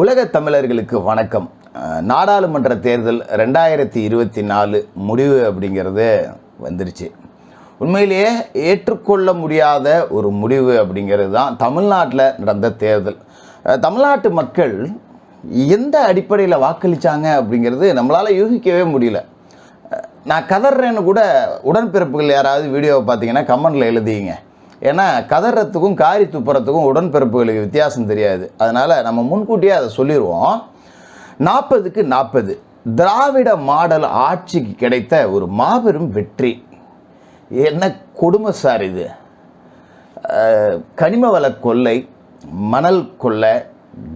உலக தமிழர்களுக்கு வணக்கம். நாடாளுமன்ற தேர்தல் ரெண்டாயிரத்தி இருபத்தி நாலு முடிவு அப்படிங்கிறது வந்துருச்சு. உண்மையிலேயே ஏற்றுக்கொள்ள முடியாத ஒரு முடிவு அப்படிங்கிறது தான் தமிழ்நாட்டில் நடந்த தேர்தல். தமிழ்நாட்டு மக்கள் எந்த அடிப்படையில் வாக்களித்தாங்க அப்படிங்கிறது நம்மளால் யூகிக்கவே முடியல. நான் கதறேன்னு கூட உடன்பிறப்புகள் யாராவது வீடியோவை பார்த்தீங்கன்னா கமெண்டில் எழுதிங்க. ஏன்னா கதறத்துக்கும் காரி துப்புறத்துக்கும் உடன்பிறப்புகளுக்கு வித்தியாசம் தெரியாது. அதனால் நம்ம முன்கூட்டியே அதை சொல்லிடுவோம் நாற்பதுக்கு நாற்பது திராவிட மாடல் ஆட்சிக்கு கிடைத்த ஒரு மாபெரும் வெற்றி. என்ன கொடுமை சார் இது? கனிம வள கொள்ளை மணல் கொள்ளை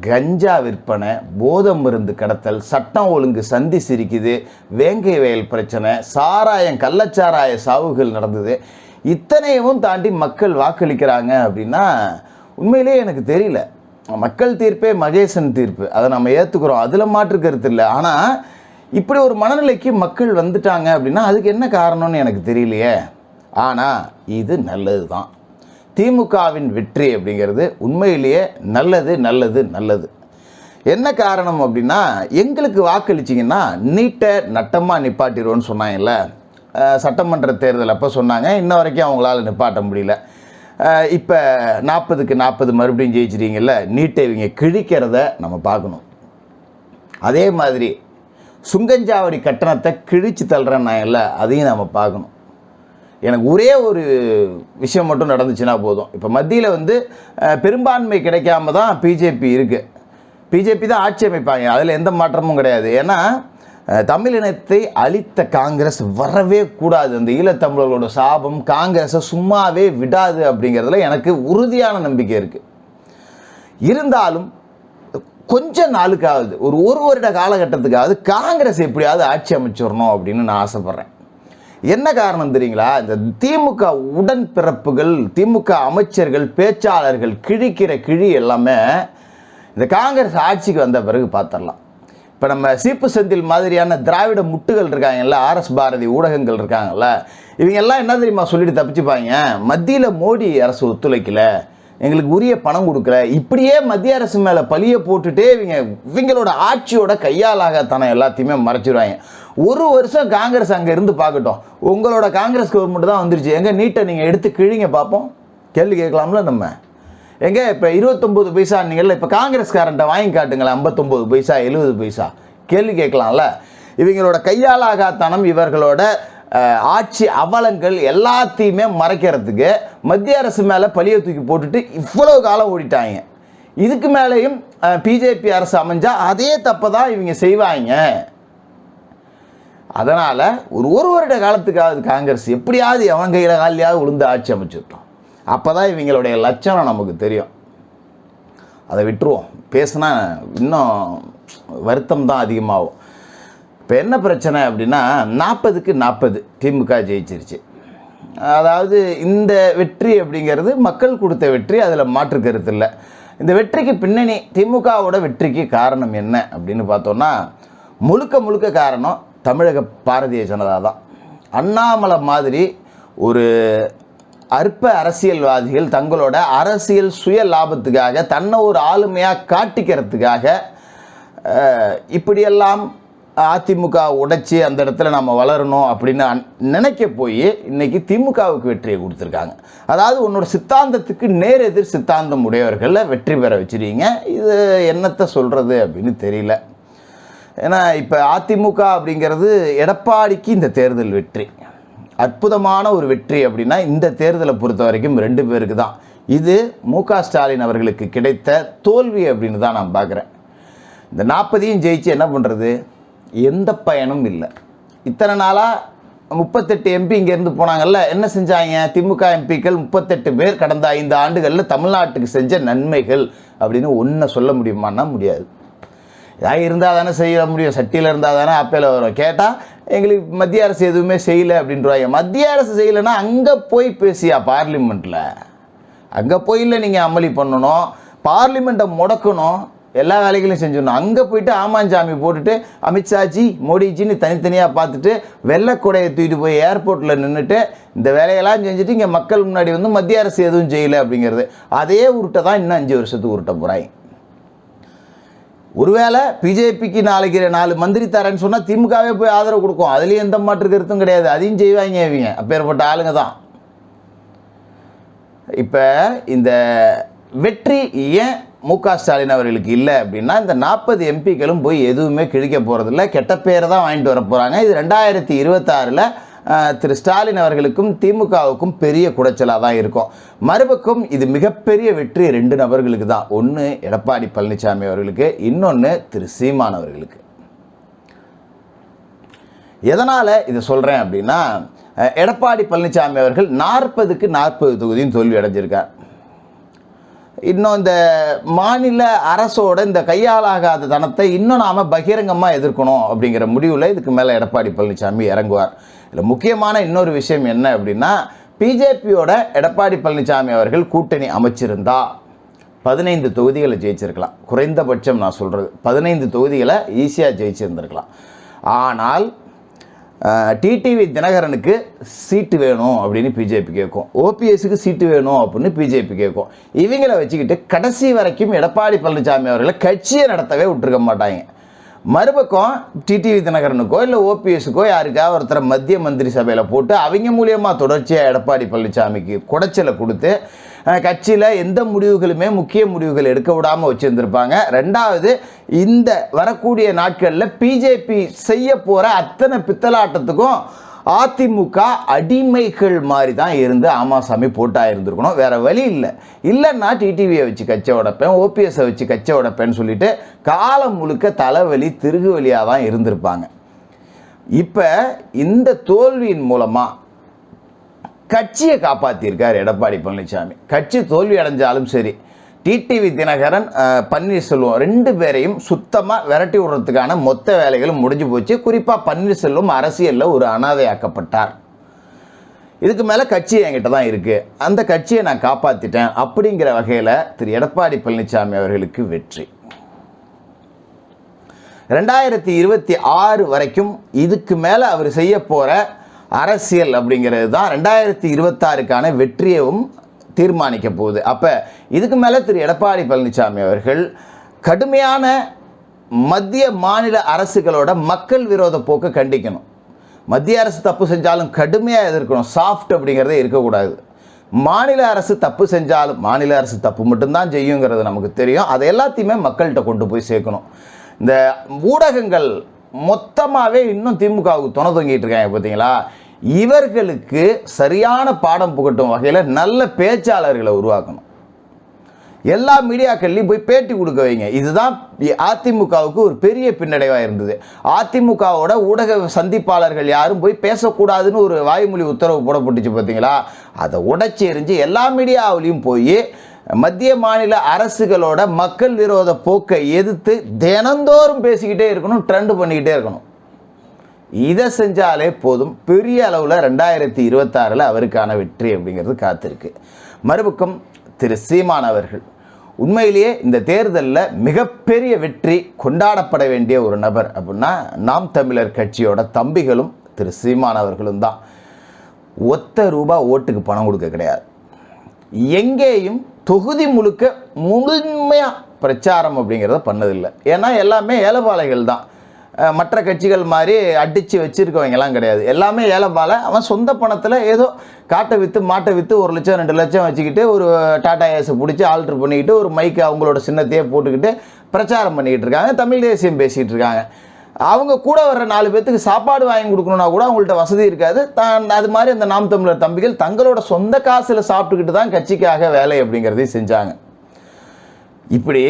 கஞ்சா விற்பனை போதை மருந்து கடத்தல் சட்டம் ஒழுங்கு சந்தி சிரிக்குது வேங்கை வயல் பிரச்சனை சாராயம் கள்ளச்சாராய சாவுகள் நடந்தது. இத்தனையவும் தாண்டி மக்கள் வாக்களிக்கிறாங்க அப்படின்னா உண்மையிலேயே எனக்கு தெரியல. மக்கள் தீர்ப்பே மகேசன் தீர்ப்பு. அதை நம்ம ஏற்றுக்கிறோம் அதில் மாற்று கருத்து இல்லை. ஆனால் இப்படி ஒரு மனநிலைக்கு மக்கள் வந்துட்டாங்க அப்படின்னா அதுக்கு என்ன காரணம்னு எனக்கு தெரியலையே. ஆனால் இது நல்லது தான் திமுகவின் வெற்றி அப்படிங்கிறது உண்மையிலேயே நல்லது நல்லது நல்லது. என்ன காரணம் அப்படின்னா எங்களுக்கு வாக்களிச்சிங்கன்னா நீட்டை நட்டமாக நிப்பாட்டிடுவோன்னு சொன்னாங்கல்ல. சட்டமன்ற தேர்தல் அப்போ சொன்னாங்க. இன்ன வரைக்கும் அவங்களால நிப்பாட்ட முடியல. இப்போ நாற்பதுக்கு நாற்பது மறுபடியும் ஜெயிச்சிட்டீங்கல்ல நீட்டை இவங்க கிழிக்கிறத நம்ம பார்க்கணும். அதே மாதிரி சுங்கஞ்சாவடி கட்டணத்தை கிழிச்சு தள்ளுறேன்னாங்கல்ல அதையும் நம்ம பார்க்கணும். எனக்கு ஒரே ஒரு விஷயம் மட்டும் நடந்துச்சுன்னா போதும். இப்போ மத்தியில் வந்து பெரும்பான்மை கிடைக்காம தான் பிஜேபி இருக்குது பிஜேபி தான் ஆட்சி அமைப்பாங்க. அதில் எந்த மாற்றமும் கிடையாது. ஏன்னா தமிழினத்தை அழித்த காங்கிரஸ் வரவே கூடாது. அந்த ஈழத்தமிழர்களோட சாபம் காங்கிரஸை சும்மாவே விடாது அப்படிங்கிறதுல எனக்கு உறுதியான நம்பிக்கை இருக்குது இருந்தாலும் கொஞ்ச நாளுக்காவது ஒரு ஒரு வருட காலகட்டத்துக்காவது காங்கிரஸ் எப்படியாவது ஆட்சி அமைச்சிடணும் அப்படின்னு நான் ஆசைப்பட்றேன். என்ன காரணம் தெரியுங்களா? இந்த திமுக உடன்பிறப்புகள் திமுக அமைச்சர்கள் பேச்சாளர்கள் கிழிக்கிற கிழி எல்லாமே இந்த காங்கிரஸ் ஆட்சிக்கு வந்த பிறகு பார்த்துடலாம். இப்போ நம்ம சீப்பு செந்தில் மாதிரியான திராவிட முட்டுகள் இருக்காங்கல்ல ஆர்எஸ் பாரதி ஊடகங்கள் இருக்காங்கல்ல இவங்க எல்லாம் என்ன தெரியுமா சொல்லிட்டு தப்பிச்சுப்பாங்க? மத்தியில் மோடி அரசு ஒத்துழைக்கல எங்களுக்கு உரிய பணம் கொடுக்கல இப்படியே மத்திய அரசு மேலே பழியை போட்டுட்டே இவங்க இவங்களோட ஆட்சியோட கையாலாகத்தனம் எல்லாத்தையுமே மறைச்சிடுவாங்க ஒரு வருஷம் காங்கிரஸ் அங்கே இருந்து பார்க்கட்டும் உங்களோட காங்கிரஸ் கவர்மெண்ட் தான் வந்துருச்சு எங்கே நீட்டை நீங்கள் எடுத்து கிழிங்க பார்ப்போம் கேள்வி கேட்கலாம்ல நம்ம? எங்க? இப்போ இருபத்தொம்போது பைசா இப்போ காங்கிரஸ்காரன்ட்ட வாங்கி காட்டுங்களேன் ஐம்பத்தொம்போது பைசா எழுபது பைசா. கேள்வி கேட்கலாம்ல? இவங்களோட கையாளாகாத்தனம் இவர்களோட ஆட்சி அவலங்கள் எல்லாத்தையுமே மறைக்கிறதுக்கு மத்திய அரசு மேலே பழியை தூக்கி போட்டுட்டு இவ்வளோ காலம் ஓடிட்டாங்க. இதுக்கு மேலேயும் பிஜேபி அரசு அமைஞ்சால் அதே தப்பை தான் இவங்க செய்வாங்க. அதனால் ஒரு ஒரு வருட காலத்துக்காவது காங்கிரஸ் எப்படியாவது எவன் கையில் காலியாவது விழுந்து ஆட்சி அமைச்சிருக்கோம் அப்போ தான் இவங்களுடைய லட்சணம் நமக்கு தெரியும். அதை விட்டுருவோம். பேசுனா இன்னும் வருத்தம் தான் அதிகமாகும். இப்போ என்ன பிரச்சனை அப்படின்னா நாற்பதுக்கு நாற்பது திமுக ஜெயிச்சிருச்சு. அதாவது இந்த வெற்றி அப்படிங்கிறது மக்கள் கொடுத்த வெற்றி அதில் மாற்று கருத்து இல்லை. இந்த வெற்றிக்கு பின்னணி திமுகவோட வெற்றிக்கு காரணம் என்ன அப்படின்னு பார்த்தோன்னா முழுக்க முழுக்க காரணம் தமிழக பாரதிய ஜனதா தான். அண்ணாமலை மாதிரி ஒரு அற்ப அரசியல்வாதிகள் தங்களோட அரசியல் சுய லாபத்துக்காக தன்னை ஒரு ஆளுமையாக காட்டிக்கிறதுக்காக இப்படியெல்லாம் அதிமுக உடைச்சி அந்த இடத்துல நம்ம வளரணும் அப்படின்னு நினைக்க போய் இன்றைக்கி திமுகவுக்கு வெற்றியை கொடுத்துருக்காங்க. அதாவது உன்னோட சித்தாந்தத்துக்கு நேர் எதிர் சித்தாந்தம் உடையவர்களை வெற்றி பெற வச்சிருக்கீங்க. இது என்னத்தை சொல்கிறது அப்படின்னு தெரியல. ஏன்னா இப்போ அதிமுக அப்படிங்கிறது எடப்பாடிக்கு இந்த தேர்தல் வெற்றி. அற்புதமான ஒரு வெற்றி அப்படின்னா இந்த தேர்தலை பொறுத்த வரைக்கும் ரெண்டு பேருக்கு தான். இது மு ஸ்டாலின் அவர்களுக்கு கிடைத்த தோல்வி அப்படின்னு தான் நான் பார்க்குறேன். இந்த நாற்பதையும் ஜெயிச்சு என்ன பண்ணுறது எந்த பயனும் இல்லை. இத்தனை நாளாக முப்பத்தெட்டு எம்பி இங்கேருந்து போனாங்கல்ல என்ன செஞ்சாங்க? திமுக எம்பிக்கள் முப்பத்தெட்டு பேர் கடந்த ஐந்து ஆண்டுகளில் தமிழ்நாட்டுக்கு செஞ்ச நன்மைகள் அப்படின்னு ஒன்றை சொல்ல முடியுமான்னா முடியாது. ஏதாவது இருந்தால் தானே செய்ய முடியும் சட்டியில் இருந்தால் தானே அப்பையில் வரும். கேட்டால் எங்களுக்கு மத்திய அரசு எதுவுமே செய்யலை அப்படின்றவாங்க மத்திய அரசு செய்யலைன்னா அங்கே போய் பேசியா பார்லிமெண்ட்டில் அங்கே போய் இல்லை நீங்கள் அமளி பண்ணணும். பார்லிமெண்ட்டை முடக்கணும். எல்லா வேலைகளையும் செஞ்சிடணும். அங்கே போயிட்டு ஆமாஞ்சாமி போட்டுட்டு அமித்ஷாஜி மோடிஜின்னு தனித்தனியாக பார்த்துட்டு வெள்ளைக்கூடையை தூக்கிட்டு போய் ஏர்போர்ட்டில் நின்றுட்டு இந்த வேலையெல்லாம் செஞ்சுட்டு இங்கே மக்கள் முன்னாடி வந்து மத்திய அரசு எதுவும் செய்யலை அப்படிங்கிறது. அதே உருட்டை தான் இன்னும் அஞ்சு வருஷத்துக்கு உருட்ட போகிறாங்க ஒருவேளை பிஜேபிக்கு நாளைக்கு நாலு மந்திரி தரேன்னு சொன்னால் திமுகவே போய் ஆதரவு கொடுக்கும். அதுலேயும் எந்த மாற்று கருத்தும் கிடையாது. அதையும் செய்வாங்க இவங்க. அப்பேற்பட்ட ஆளுங்க தான். இப்போ இந்த வெற்றி ஏன் மு க ஸ்டாலின் அவர்களுக்கு இல்லை அப்படின்னா இந்த நாற்பது எம்பிக்களும் போய் எதுவுமே கிழிக்க போகிறதில்ல கெட்ட பேரை தான் வாங்கிட்டு வர போகிறாங்க இது ரெண்டாயிரத்தி இருபத்தாறில் திரு ஸ்டாலின் அவர்களுக்கும் திமுகவுக்கும் பெரிய குடைச்சலாக தான் இருக்கும். மறுபக்கம் இது மிகப்பெரிய வெற்றி ரெண்டு நபர்களுக்கு தான். ஒன்று எடப்பாடி பழனிசாமி அவர்களுக்கு இன்னொன்று திரு சீமான் அவர்களுக்கு. எதனால் இதை சொல்கிறேன் அப்படின்னா எடப்பாடி பழனிசாமி அவர்கள் நாற்பதுக்கு நாற்பது தொகுதியும் தோல்வி அடைஞ்சிருக்கார். இன்னும் இந்த மாநில அரசோட இந்த கையாளாகாத தனத்தை இன்னும் நாம் பகிரங்கமாக எதிர்க்கணும் அப்படிங்கிற முடிவில் இதுக்கு மேலே எடப்பாடி பழனிசாமி இறங்குவார். இதில் முக்கியமான இன்னொரு விஷயம் என்ன அப்படின்னா பிஜேபியோட எடப்பாடி பழனிசாமி அவர்கள் கூட்டணி அமைச்சிருந்தா பதினைந்து தொகுதிகளை ஜெயிச்சிருக்கலாம். குறைந்தபட்சம் நான் சொல்கிறது பதினைந்து தொகுதிகளை ஈஸியாக ஜெயிச்சிருந்திருக்கலாம். ஆனால் டிடிவி தினகரனுக்கு சீட்டு வேணும் அப்படின்னு பிஜேபி கேட்கும். ஓபிஎஸ்க்கு சீட்டு வேணும் அப்படின்னு பிஜேபி கேட்கும். இவங்களை வச்சுக்கிட்டு கடைசி வரைக்கும் எடப்பாடி பழனிசாமி அவர்களை கட்சியை நடத்தவே விட்டுருக்க மாட்டாங்க. மறுபக்கம் டிடிவி தினகரனுக்கோ இல்லை ஓபிஎஸ்க்கோ யாருக்கா ஒருத்தரை மத்திய மந்திரி சபையில் போட்டு அவங்க மூலியமாக தொடர்ச்சியாக எடப்பாடி பழனிசாமிக்கு குடைச்சலை கொடுத்து கட்சியில் எந்த முடிவுகளுமே முக்கிய முடிவுகள் எடுக்க விடாமல் வச்சுருந்துருப்பாங்க. ரெண்டாவது இந்த வரக்கூடிய நாட்களில் பிஜேபி செய்ய போகிற அத்தனை பித்தலாட்டத்துக்கும் அதிமுக அடிமைகள் மாதிரி தான் இருந்து ஆமாசாமி போட்டாக இருந்திருக்கணும். வேறு வழி இல்லை. இல்லைன்னா டிடிவியை வச்சு கச்சை உடப்பேன் ஓபிஎஸை வச்சு கச்சை உடப்பேன்னு சொல்லிட்டு காலம் முழுக்க தலைவலி திருகு வழியாக தான் இருந்திருப்பாங்க. இப்போ இந்த தோல்வியின் மூலமாக கட்சியை காப்பாற்றியிருக்கார் எடப்பாடி பழனிசாமி. கட்சி தோல்வி அடைஞ்சாலும் சரி டிடிவி தினகரன் பன்னீர்செல்வம் ரெண்டு பேரையும் சுத்தமாக விரட்டி விடுறதுக்கான மொத்த வேலைகளும் முடிஞ்சு போச்சு. குறிப்பாக பன்னீர்செல்வம் அரசியலில் ஒரு அனாதையாக்கப்பட்டார். இதுக்கு மேலே கட்சி என்கிட்ட தான் இருக்குது அந்த கட்சியை நான் காப்பாற்றிட்டேன் அப்படிங்கிற வகையில் திரு எடப்பாடி பழனிசாமி அவர்களுக்கு வெற்றி. ரெண்டாயிரத்தி இருபத்தி ஆறு வரைக்கும் இதுக்கு மேலே அவர் செய்ய போகிற அரசியல் அப்படிங்கிறது தான் ரெண்டாயிரத்தி இருபத்தாறுக்கான வெற்றியவும் தீர்மானிக்க போகுது. அப்போ இதுக்கு மேலே திரு. எடப்பாடி பழனிசாமி அவர்கள் கடுமையான மத்திய மாநில அரசுகளோட மக்கள் விரோத போக்கை கண்டிக்கணும். மத்திய அரசு தப்பு செஞ்சாலும் கடுமையாக எதிர்க்கணும். சாஃப்ட் அப்படிங்கிறதே இருக்கக்கூடாது. மாநில அரசு தப்பு செஞ்சாலும் மாநில அரசு தப்பு மட்டும்தான் செய்யுங்கிறது நமக்கு தெரியும். அதை எல்லாத்தையுமே மக்கள்கிட்ட கொண்டு போய் சேர்க்கணும். இந்த ஊடகங்கள் மொத்தமாகவே இன்னும் திமுகவுக்கு துணை தொங்கிட்டு இருக்காங்க பார்த்தீங்களா இவர்களுக்கு சரியான பாடம் புகட்டும் வகையில் நல்ல பேச்சாளர்களை உருவாக்கணும். எல்லா மீடியாக்கள்லையும் போய் பேட்டி கொடுக்க வைங்க. இதுதான் அதிமுகவுக்கு ஒரு பெரிய பின்னடைவாக இருந்தது. அதிமுகவோட ஊடக சந்திப்பாளர்கள் யாரும் போய் பேசக்கூடாதுன்னு ஒரு வாய்மொழி உத்தரவு போடப்பட்டுச்சு பார்த்தீங்களா அதை உடைச்சி எரிஞ்சு எல்லா மீடியாவிலையும் போய் மத்திய மாநில அரசுகளோட மக்கள் விரோத போக்கை எதிர்த்து தினந்தோறும் பேசிக்கிட்டே இருக்கணும் ட்ரெண்ட் பண்ணிக்கிட்டே இருக்கணும். இதை செஞ்சாலே போதும். பெரிய அளவில் ரெண்டாயிரத்தி இருபத்தாறில் அவருக்கான வெற்றி அப்படிங்கிறது காத்திருக்கு. மறுபக்கம் திரு சீமான் அவர்கள். உண்மையிலேயே இந்த தேர்தலில் மிகப்பெரிய வெற்றி கொண்டாடப்பட வேண்டிய ஒரு நபர் அப்படின்னா நாம் தமிழர் கட்சியோட தம்பிகளும் திரு சீமான் அவர்களும் தான். ஒத்த ரூபா ஓட்டுக்கு பணம் கொடுக்க கிடையாது. எங்கேயும் தொகுதி முழுக்க முழுமையாக பிரச்சாரம் அப்படிங்கிறத பண்ணதில்லை. ஏன்னா எல்லாமே ஏலபாளைகள் தான். மற்ற கட்சிகள் மாதிரி அடித்து வச்சுருக்கவங்கலாம் கிடையாது. எல்லாமே ஏலபாலை அவன் சொந்த பணத்தில் ஏதோ காட்டை விற்று மாட்டை விற்று ஒரு லட்சம் ரெண்டு லட்சம் வச்சுக்கிட்டு ஒரு டாடா ஏஸை பிடிச்சி ஆல்ட்ரு பண்ணிக்கிட்டு ஒரு மைக்கு அவங்களோட சின்னத்தையே போட்டுக்கிட்டு பிரச்சாரம் பண்ணிக்கிட்டு இருக்காங்க. தமிழ் தேசியம் பேசிகிட்டு இருக்காங்க. அவங்க கூட வர்ற நாலு பேர்த்துக்கு சாப்பாடு வாங்கி கொடுக்கணும்னா கூட அவங்கள்ட்ட வசதி இருக்காது. தான் அது மாதிரி அந்த நாம் தமிழர் தம்பிகள் தங்களோட சொந்த காசில் சாப்பிட்டுக்கிட்டு தான் கட்சிக்காக வேலை அப்படிங்கிறதையும் செஞ்சாங்க. இப்படி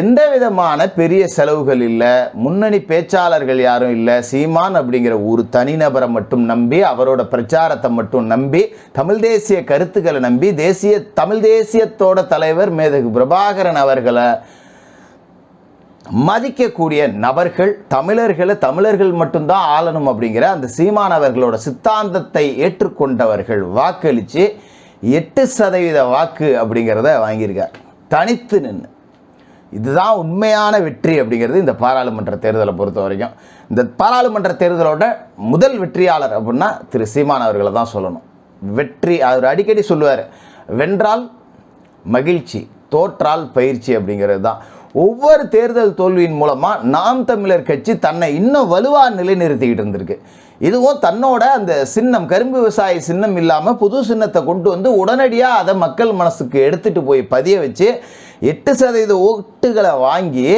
எந்த விதமான பெரிய செலவுகள் இல்லை முன்னணி பேச்சாளர்கள் யாரும் இல்லை சீமான் அப்படிங்கிற ஒரு தனிநபரை மட்டும் நம்பி அவரோட பிரச்சாரத்தை மட்டும் நம்பி தமிழ் தேசிய கருத்துக்களை நம்பி தேசிய தமிழ் தேசியத்தோட தலைவர் மேதகு பிரபாகரன் அவர்களை மதிக்கக்கூடிய நபர்கள் தமிழர்களை தமிழர்கள் மட்டும்தான் ஆளணும் அப்படிங்கிற அந்த சீமானவர்களோட சித்தாந்தத்தை ஏற்றுக்கொண்டவர்கள் வாக்களித்து எட்டு சதவீத வாக்கு அப்படிங்கிறத வாங்கியிருக்கார். தனித்து நின்று இதுதான் உண்மையான வெற்றி அப்படிங்கிறது இந்த பாராளுமன்ற தேர்தலை பொறுத்த வரைக்கும். இந்த பாராளுமன்ற தேர்தலோட முதல் வெற்றியாளர் அப்படின்னா திரு சீமான் அவர்களை தான் சொல்லணும். வெற்றி அவர் அடிக்கடி சொல்லுவார் வென்றால் மகிழ்ச்சி தோற்றால் பயிற்சி அப்படிங்கிறது தான். ஒவ்வொரு தேர்தல் தோல்வியின் மூலமாக நாம் தமிழர் கட்சி தன்னை இன்னும் வலுவாக நிலைநிறுத்திக்கிட்டு இருந்திருக்கு. இதுவும் தன்னோட அந்த சின்னம் கரும்பு விவசாய சின்னம் இல்லாமல் புது சின்னத்தை கொண்டு வந்து உடனடியாக அதை மக்கள் மனசுக்கு எடுத்துகிட்டு போய் பதிய வச்சு எட்டு சதவீத ஓட்டுகளை வாங்கி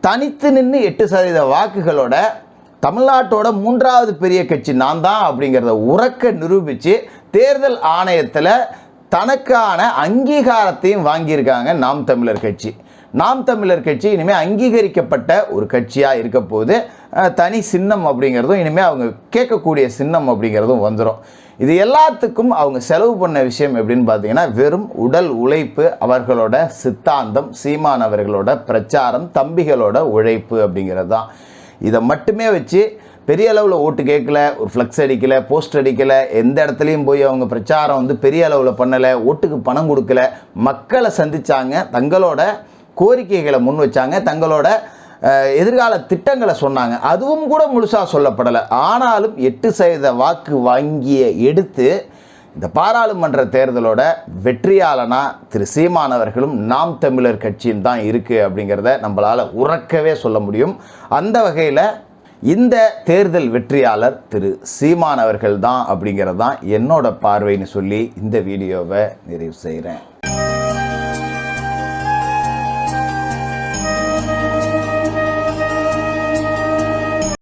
தனித்து நின்று எட்டு சதவீத வாக்குகளோட தமிழ்நாட்டோட மூன்றாவது பெரிய கட்சி நான் தான் அப்படிங்கிறத உறக்க நிரூபித்து தேர்தல் ஆணையத்தில் தனக்கான அங்கீகாரத்தையும் வாங்கியிருக்காங்க நாம் தமிழர் கட்சி. நாம் தமிழர் கட்சி இனிமேல் அங்கீகரிக்கப்பட்ட ஒரு கட்சியாக இருக்க போது தனி சின்னம் அப்படிங்கிறதும் இனிமேல் அவங்க கேட்கக்கூடிய சின்னம் அப்படிங்கிறதும் வந்துடும் இது எல்லாத்துக்கும் அவங்க செலவு பண்ண விஷயம் எப்படின்னு பார்த்தீங்கன்னா வெறும் உடல் உழைப்பு அவர்களோட சித்தாந்தம் சீமான் அவர்களோட பிரச்சாரம் தம்பிகளோட உழைப்பு அப்படிங்கிறது தான். இதை மட்டுமே வச்சு பெரிய அளவில் ஓட்டு கேட்கல ஒரு ஃப்ளெக்ஸ் அடிக்கலை போஸ்ட் அடிக்கலை எந்த இடத்துலையும் போய் அவங்க பிரச்சாரம் வந்து பெரிய அளவில் பண்ணலை ஓட்டுக்கு பணம் கொடுக்கல மக்களை சந்தித்தாங்க தங்களோட கோரிக்கைகளை முன் வச்சாங்க. தங்களோட எதிர்கால திட்டங்களை சொன்னாங்க. அதுவும் கூட முழுசாக சொல்லப்படலை. ஆனாலும் எட்டு சதவீத வாக்கு வாங்கிய எடுத்து இந்த பாராளுமன்ற தேர்தலோட வெற்றியாளனா திரு சீமானவர்களும் நாம் தமிழர் கட்சியும் தான் இருக்குது அப்படிங்கிறத நம்மளால் உறக்கவே சொல்ல முடியும். அந்த வகையில் இந்த தேர்தல் வெற்றியாளர் திரு சீமானவர்கள் தான் அப்படிங்கிறது தான் என்னோட பார்வைன்னு சொல்லி இந்த வீடியோவை நிறைவு செய்கிறேன்